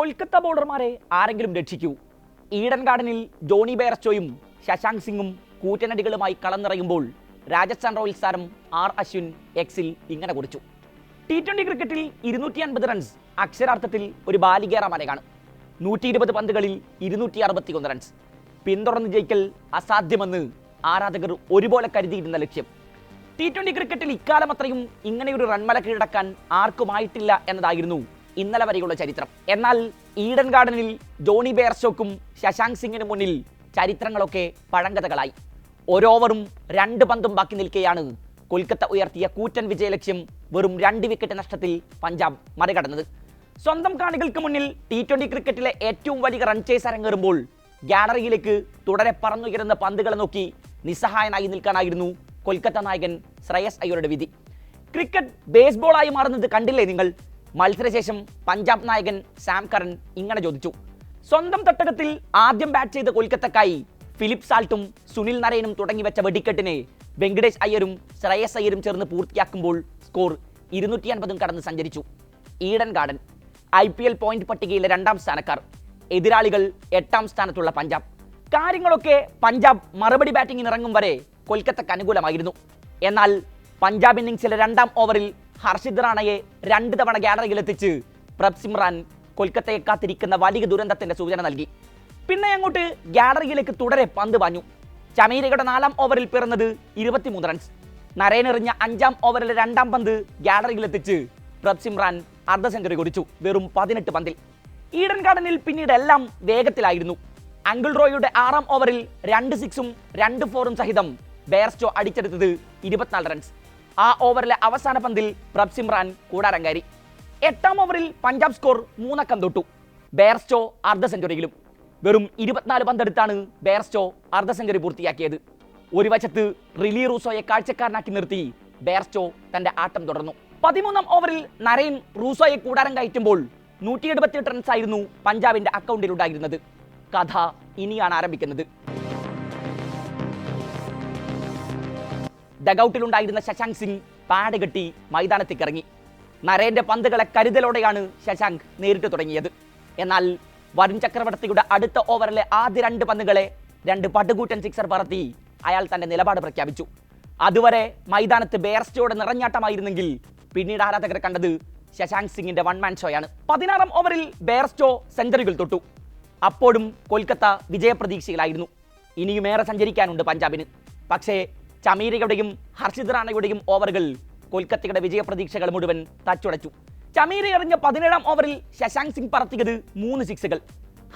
കൊൽക്കത്ത ബോളർമാരെ ആരെങ്കിലും രക്ഷിക്കൂ. ഈഡൻ ഗാർഡനിൽ ജോണി ബെയർസ്റ്റോയും ശശാങ്ക് സിംഗും കൂറ്റനടികളുമായി കളന്നിറങ്ങുമ്പോൾ രാജസ്ഥാൻ റോയൽസ് താരം ആർ അശ്വിൻ എക്സിൽ ഇങ്ങനെ കുറിച്ചു. ടി ട്വന്റി ക്രിക്കറ്റിൽ ഇരുന്നൂറ്റി അൻപത് റൺസ് അക്ഷരാർത്ഥത്തിൽ ഒരു ബാലികേറ മലയാണ് നൂറ്റി ഇരുപത് പന്തുകളിൽ ഇരുന്നൂറ്റി അറുപത്തി ഒന്ന് റൺസ് പിന്തുടർന്ന് ജയിക്കൽ അസാധ്യമെന്ന് ആരാധകർ ഒരുപോലെ കരുതിയിരുന്ന ലക്ഷ്യം. ടി ട്വന്റി ക്രിക്കറ്റിൽ ഇക്കാലം അത്രയും ഇങ്ങനെയൊരു റൺമല കീഴടക്കാൻ ആർക്കുമായിട്ടില്ല എന്നതായിരുന്നു ഇന്നലെ വരെയുള്ള ചരിത്രം. എന്നാൽ ഈഡൻ ഗാർഡനിൽ ജോണി ബെയർസ്റ്റോക്കും ശശാങ്ക് സിംഗിന് മുന്നിൽ ചരിത്രങ്ങളൊക്കെ പഴങ്കഥകളായി. ഓരോവറും രണ്ട് പന്തും ബാക്കി നിൽക്കെയാണ് കൊൽക്കത്ത ഉയർത്തിയ കൂറ്റൻ വിജയലക്ഷ്യം വെറും രണ്ട് വിക്കറ്റ് നഷ്ടത്തിൽ പഞ്ചാബ് മറികടന്നത്. സ്വന്തം കാണികൾക്ക് മുന്നിൽ ടി ട്വന്റി ക്രിക്കറ്റിലെ ഏറ്റവും വലിയ റൺ ചേസ് അരങ്ങേറുമ്പോൾ ഗാലറിയിലേക്ക് തുടരെ പറന്നുയരുന്ന പന്തുകളെ നോക്കി നിസ്സഹായനായി നിൽക്കാനായിരുന്നു കൊൽക്കത്ത നായകൻ ശ്രേയസ് അയ്യരുടെ വിധി. ക്രിക്കറ്റ് ബേസ്ബോളായി മാറുന്നത് കണ്ടില്ലേ നിങ്ങൾ? മത്സരശേഷം പഞ്ചാബ് നായകൻ സാം കറൻ ഇങ്ങനെ ചോദിച്ചു. സ്വന്തം തട്ടകത്തിൽ ആദ്യം ബാറ്റ് ചെയ്ത കൊൽക്കത്തക്കായി ഫിലിപ്പ് സാൾട്ടും സുനിൽ നരയനും തുടങ്ങി വെച്ച വെടിക്കെട്ടിനെ വെങ്കടേഷ് അയ്യരും ശ്രേയസ് അയ്യരും ചേർന്ന് പൂർത്തിയാക്കുമ്പോൾ സ്കോർ ഇരുന്നൂറ്റി അൻപതും കടന്ന് സഞ്ചരിച്ചു. Eden garden I P L point പട്ടികയിലെ രണ്ടാം സ്ഥാനക്കാർ. എതിരാളികൾ എട്ടാം സ്ഥാനത്തുള്ള പഞ്ചാബ്. കാര്യങ്ങളൊക്കെ പഞ്ചാബ് മറുപടി ബാറ്റിംഗിന് ഇറങ്ങും വരെ കൊൽക്കത്തക്ക് അനുകൂലമായിരുന്നു. എന്നാൽ പഞ്ചാബ് ഇന്നിംഗ്സിലെ രണ്ടാം ഓവറിൽ ഹർഷിദ് റാണയെ രണ്ട് തവണ ഗാലറിയിലെത്തിച്ച് പ്രഭ് സിമ്രാൻ കൊൽക്കത്തയെ കാത്തിരിക്കുന്ന വലിയ ദുരന്തത്തിന്റെ സൂചന നൽകി. പിന്നെ അങ്ങോട്ട് ഗാലറിയിലേക്ക് തുടരെ പന്ത് പാഞ്ഞു. ചമീരയുടെ നാലാം ഓവറിൽ പിറന്നത് ഇരുപത്തിമൂന്ന് റൺസ്. നരേനെറിഞ്ഞ അഞ്ചാം ഓവറിലെ രണ്ടാം പന്ത് ഗാലറിയിലെത്തിച്ച് പ്രഭ് സിമ്രാൻ അർദ്ധ സെഞ്ചുറി കുറിച്ചു വെറും പതിനെട്ട് പന്തിൽ. ഈഡൻ ഗാർഡനിൽ പിന്നീട് എല്ലാം വേഗത്തിലായിരുന്നു. അങ്കിൾ റോയുടെ ആറാം ഓവറിൽ രണ്ട് സിക്സും രണ്ട് ഫോറും സഹിതം ബെയർസ്റ്റോ അടിച്ചെടുത്തത് ഇരുപത്തിനാല് റൺസ്. ആ ഓവറിലെ അവസാന പന്തിൽ പ്രബ്സിമ്രാൻ കൂടാരങ്കാരി എട്ടാം ഓവറിൽ പഞ്ചാബ് സ്കോർ മൂന്നക്കം തൊട്ടു. ബേർസ്റ്റോ അർദ്ധ സെഞ്ചുറിയിലും. വെറും ഇരുപത്തിനാല് പന്തെടുത്താണ് ബേർസ്റ്റോ അർദ്ധ സെഞ്ചുറി പൂർത്തിയാക്കിയത്. ഒരു വശത്ത് റിലി റൂസോയെ കാഴ്ചക്കാരനാക്കി നിർത്തി ബേർസ്റ്റോ തന്റെ ആട്ടം തുടർന്നു. പതിമൂന്നാം ഓവറിൽ നരയൻ റൂസോയെ കൂടാരം കയറ്റുമ്പോൾ നൂറ്റി എഴുപത്തിയെട്ട് റൺസ് ആയിരുന്നു പഞ്ചാബിന്റെ അക്കൗണ്ടിൽ ഉണ്ടായിരുന്നത്. കഥ ഇനിയാണ് ആരംഭിക്കുന്നത്. ഡഗൌട്ടിലുണ്ടായിരുന്ന ശശാങ്ക് സിംഗ് പാഡ് കെട്ടി മൈതാനത്തേക്ക് ഇറങ്ങി നരേന്റെ പന്തുകളെ കരുതലോടെയാണ് ശശാങ്ക് നേരിട്ട് തുടങ്ങിയത്. എന്നാൽ വരുൺ ചക്രവർത്തിയുടെ അടുത്ത ഓവറിലെ ആദ്യ രണ്ട് പന്തുകളെ രണ്ട് പടുകൂറ്റൻ സിക്സർ പറത്തി അയാൾ തന്റെ നിലപാട് പ്രഖ്യാപിച്ചു. അതുവരെ മൈതാനത്ത് ബേർസ്റ്റോടെ നിറഞ്ഞാട്ടമായിരുന്നെങ്കിൽ പിന്നീട് ആരാധകർ കണ്ടത് ശശാങ്ക് സിംഗിന്റെ വൺ മാൻ ഷോയാണ് പതിനാറാം ഓവറിൽ ബേർസ്റ്റോ സെഞ്ചറികൾ തൊട്ടു. അപ്പോഴും കൊൽക്കത്ത വിജയപ്രതീക്ഷയിലായിരുന്നു. ഇനിയുമേറെ സഞ്ചരിക്കാനുണ്ട് പഞ്ചാബിന്. പക്ഷേ ചമീരയുടെയും ഹർഷിദ് റാണയുടെയും ഓവറുകൾ കൊൽക്കത്തയുടെ വിജയപ്രതീക്ഷകൾ മുഴുവൻ തച്ചുടച്ചു. ചമീര എറിഞ്ഞ പതിനേഴാം ഓവറിൽ ശശാങ്ക് സിംഗ് പറത്തിയത് മൂന്ന് സിക്സുകൾ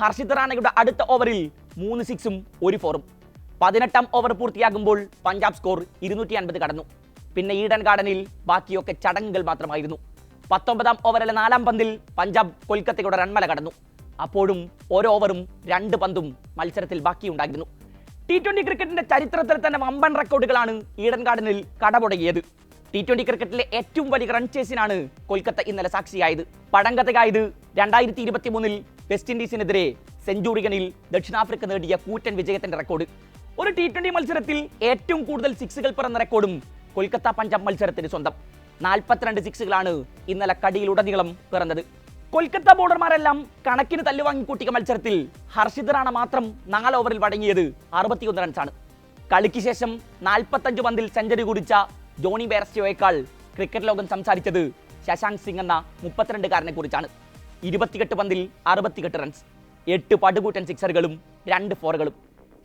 ഹർഷിദ് റാണയുടെ അടുത്ത ഓവറിൽ മൂന്ന് സിക്സും ഒരു ഫോറും പതിനെട്ടാം ഓവർ പൂർത്തിയാകുമ്പോൾ പഞ്ചാബ് സ്കോർ ഇരുന്നൂറ്റി അൻപത് കടന്നു. പിന്നെ ഈഡൻ ഗാർഡനിൽ ബാക്കിയൊക്കെ ചടങ്ങുകൾ മാത്രമായിരുന്നു. പത്തൊമ്പതാം ഓവറിലെ നാലാം പന്തിൽ പഞ്ചാബ് കൊൽക്കത്തയുടെ റൺമല കടന്നു. അപ്പോഴും ഓരോ ഓവറും രണ്ട് പന്തും മത്സരത്തിൽ ബാക്കിയുണ്ടായിരുന്നു. ടി ട്വന്റി ക്രിക്കറ്റിന്റെ ചരിത്രത്തിൽ തന്നെ വമ്പൻ റെക്കോർഡുകളാണ് ഈഡൻ ഗാർഡനിൽ കടപുടങ്ങിയത് ടി ട്വന്റി ക്രിക്കറ്റിലെ ഏറ്റവും വലിയ റൺ ചേസിനാണ് കൊൽക്കത്ത ഇന്നലെ സാക്ഷിയായത്. പടങ്കഥയായത് രണ്ടായിരത്തി ഇരുപത്തി മൂന്നിൽ വെസ്റ്റ് ഇൻഡീസിനെതിരെ സെഞ്ചുറിയനിൽ ദക്ഷിണാഫ്രിക്ക നേടിയ കൂറ്റൻ വിജയത്തിന്റെ റെക്കോർഡ് ഒരു ടി ട്വന്റി മത്സരത്തിൽ ഏറ്റവും കൂടുതൽ സിക്സുകൾ പിറന്ന റെക്കോർഡും കൊൽക്കത്ത പഞ്ചാബ് മത്സരത്തിന് സ്വന്തം. നാൽപ്പത്തിരണ്ട് സിക്സുകളാണ് ഇന്നലെ കടിയിലുടനീളം പിറന്നത്. കൊൽക്കത്ത ബോളർമാരെല്ലാം കണക്കിന് തല്ലുവാങ്ങി തല്ലുവാങ്ങിക്കൂട്ടിയ മത്സരത്തിൽ ഹർഷിദ് റാണ മാത്രം നാല് ഓവറിൽ വഴങ്ങിയത് അറുപത്തിയൊന്ന് റൺസാണ്. കളിക്ക് ശേഷം നാൽപ്പത്തഞ്ച് പന്തിൽ സെഞ്ചുറി കുടിച്ച ജോണി ബേർസ്റ്റോയേക്കാൾ ക്രിക്കറ്റ് ലോകം സംസാരിച്ചത് ശശാങ്ക് സിംഗ് എന്ന മുപ്പത്തിരണ്ടുകാരനെ കുറിച്ചാണ് ഇരുപത്തിയെട്ട് പന്തിൽ അറുപത്തിയെട്ട് റൺസ് എട്ട് പടുകൂറ്റൻ സിക്സറുകളും രണ്ട് ഫോറുകളും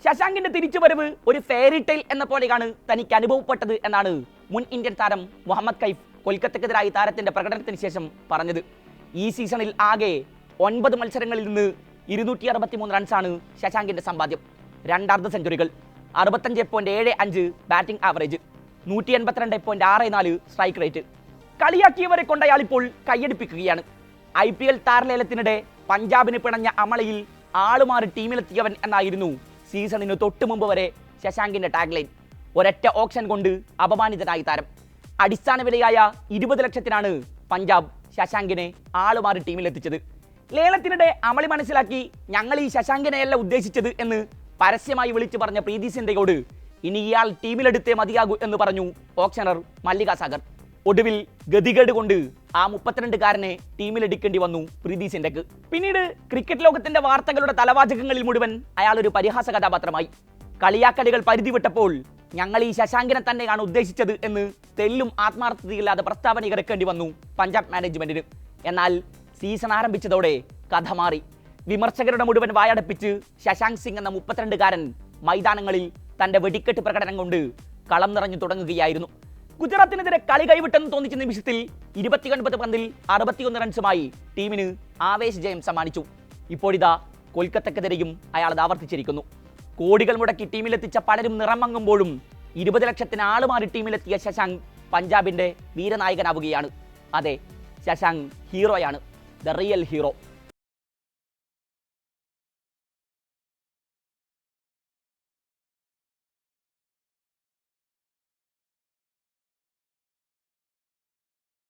ശശാങ്കിന്റെ തിരിച്ചുവരവ് ഒരു ഫെയറി ടെയിൽ എന്ന പോലെയാണ് തനിക്ക് അനുഭവപ്പെട്ടത് എന്നാണ് മുൻ ഇന്ത്യൻ താരം മുഹമ്മദ് കൈഫ് കൊൽക്കത്തക്കെതിരായി താരത്തിന്റെ പ്രകടനത്തിന് ശേഷം പറഞ്ഞത്. ഈ സീസണിൽ ആകെ ഒൻപത് മത്സരങ്ങളിൽ നിന്ന് ഇരുന്നൂറ്റി അറുപത്തി മൂന്ന് റൺസാണ് ശശാങ്കിന്റെ സമ്പാദ്യം. രണ്ട് അർദ്ധ സെഞ്ചുറികൾ. അറുപത്തഞ്ച് പോയിന്റ് ഏഴ് അഞ്ച് ബാറ്റിംഗ് ആവറേജ് നൂറ്റി എൺപത്തിരണ്ട് പോയിന്റ് ആറ് നാല് സ്ട്രൈക്ക് റേറ്റ് കളിയാക്കിയവരെ കൊണ്ട് അയാൾ ഇപ്പോൾ കൈയടിപ്പിക്കുകയാണ്. ഐ പി എൽ താരലേലത്തിനിടെ പഞ്ചാബിന് പിണഞ്ഞ അമളയിൽ ആളുമാറി ടീമിലെത്തിയവൻ എന്നായിരുന്നു സീസണിന് തൊട്ടു മുമ്പ് വരെ ശശാങ്കിന്റെ ടാഗ്ലൈൻ ഒരൊറ്റ ഓപ്ഷൻ കൊണ്ട് അപമാനിതനായി താരം. അടിസ്ഥാന വിലയായ ഇരുപത് ലക്ഷത്തിനാണ് പഞ്ചാബ് ശശാങ്കിനെ ആളുമാറി ടീമിൽ എത്തിച്ചത്. ലേലത്തിനിടെ അമളി മനസ്സിലാക്കി ഞങ്ങൾ ഈ ശശാങ്കിനെയല്ല ഉദ്ദേശിച്ചത് എന്ന് പരസ്യമായി വിളിച്ചു പറഞ്ഞ പ്രീതി സിന്ധയോട് ഇനി ഇയാൾ ടീമിലെടുത്തേ മതിയാകൂ എന്ന് പറഞ്ഞു ഓപ്ഷണർ മല്ലിക സാഗർ ഒടുവിൽ ഗതികേട് കൊണ്ട് ആ മുപ്പത്തിരണ്ടുകാരനെ ടീമിലെടുക്കേണ്ടി വന്നു പ്രീതി സിന്ധയ്ക്ക്. പിന്നീട് ക്രിക്കറ്റ് ലോകത്തിന്റെ വാർത്തകളുടെ തലവാചകങ്ങളിൽ മുഴുവൻ അയാൾ ഒരു പരിഹാസ കഥാപാത്രമായി. കളിയാക്കളികൾ പരിധി വിട്ടപ്പോൾ ഞങ്ങൾ ഈ ശശാങ്കിനെ തന്നെയാണ് ഉദ്ദേശിച്ചത് എന്ന് തെല്ലും ആത്മാർത്ഥതയില്ലാതെ പ്രസ്താവന ഇറക്കേണ്ടി വന്നു പഞ്ചാബ് മാനേജ്മെന്റിന്. എന്നാൽ സീസൺ ആരംഭിച്ചതോടെ കഥ മാറി. വിമർശകരുടെ മുഴുവൻ വായടപ്പിച്ച് ശശാങ്ക് സിംഗ് എന്ന മുപ്പത്തിരണ്ടുകാരൻ മൈതാനങ്ങളിൽ തന്റെ വെടിക്കെട്ട് പ്രകടനം കൊണ്ട് കളം നിറഞ്ഞു തുടങ്ങുകയായിരുന്നു. ഗുജറാത്തിനെതിരെ കളി കൈവിട്ടെന്ന് തോന്നിച്ച നിമിഷത്തിൽ ഇരുപത്തിയൊൻപത് പന്തിൽ അറുപത്തിയൊന്ന് റൺസുമായി ടീമിന് ആവേശ ജയം സമ്മാനിച്ചു. ഇപ്പോഴിതാ കൊൽക്കത്തക്കെതിരെയും അയാൾ ആവർത്തിച്ചിരിക്കുന്നു. കോടികൾ മുടക്കി ടീമിലെത്തിച്ച പലരും നിറമങ്ങുമ്പോഴും ഇരുപത് ലക്ഷത്തിന് ആളുമാറി ടീമിലെത്തിയ ശശാങ്ക് പഞ്ചാബിന്റെ വീരനായകനാവുകയാണ്. അതെ ശശാങ്ക് ഹീറോയാണ്. The real hero.